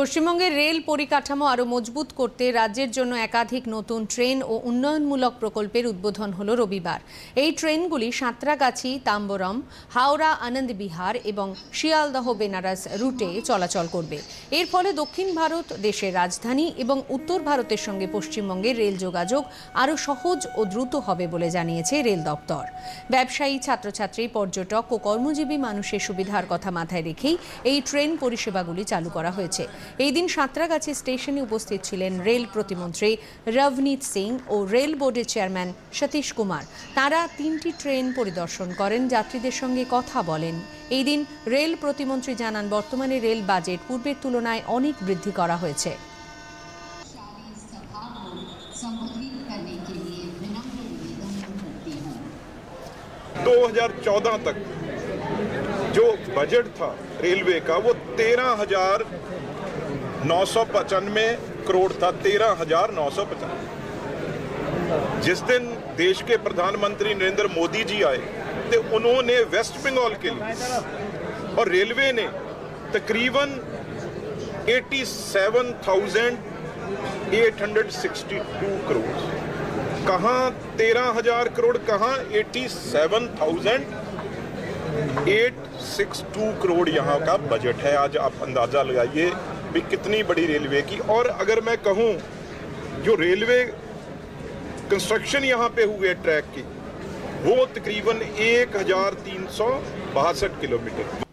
পশ্চিমবঙ্গের রেল পরিকাঠামো আরও মজবুত করতে রাজ্যের জন্য একাধিক নতুন ট্রেন ও উন্নয়নমূলক প্রকল্পের উদ্বোধন হল রবিবার। এই ট্রেনগুলি সাঁতরাগাছি, তাম্বরম, হাওড়া, আনন্দ বিহার এবং শিয়ালদহ, বেনারস রুটে চলাচল করবে। এর ফলে দক্ষিণ ভারত দেশের রাজধানী এবং উত্তর ভারতের সঙ্গে পশ্চিমবঙ্গের রেল যোগাযোগ আরও সহজ ও দ্রুত হবে বলে জানিয়েছে রেল দপ্তর। ব্যবসায়ী, ছাত্রছাত্রী, পর্যটক ও কর্মজীবী মানুষের সুবিধার কথা মাথায় রেখেই এই ট্রেন পরিষেবাগুলি চালু করা হয়েছে। এই দিন সাঁতরাগাছি স্টেশনে উপস্থিত ছিলেন রেল প্রতিমন্ত্রী রভনীত সিং ও রেল বোর্ডের চেয়ারম্যান সতীশ কুমার তারা তিনটি ট্রেন পরিদর্শন করেন যাত্রীদের সঙ্গে কথা বলেন এই দিন রেল প্রতিমন্ত্রী জানান বর্তমানে রেল বাজেট পূর্বের তুলনায় অনেক বৃদ্ধি করা হয়েছে शाली सभा को संबोधित करने के लिए विनम्र निवेदन करती हूँ 2014 तक जो बजट था रेलवे का वो तेरह हजार नौ सौ पचानवे करोड़ था तेरह हज़ार नौ सौ पचानवे। जिस दिन देश के प्रधानमंत्री नरेंद्र मोदी जी आए तो उन्होंने वेस्ट बंगाल के लिए और रेलवे ने तकरीबन 87,862 करोड़। कहाँ तेरह हज़ार करोड़ कहाँ 87,862 करोड़ यहाँ का बजट है। आज आप अंदाज़ा लगाइए भी कितनी बड़ी रेलवे की। और अगर मैं कहूँ, जो रेलवे कंस्ट्रक्शन यहाँ पे हुए ट्रैक की, वो तकरीबन एक हज़ार तीन सौ बासठ किलोमीटर।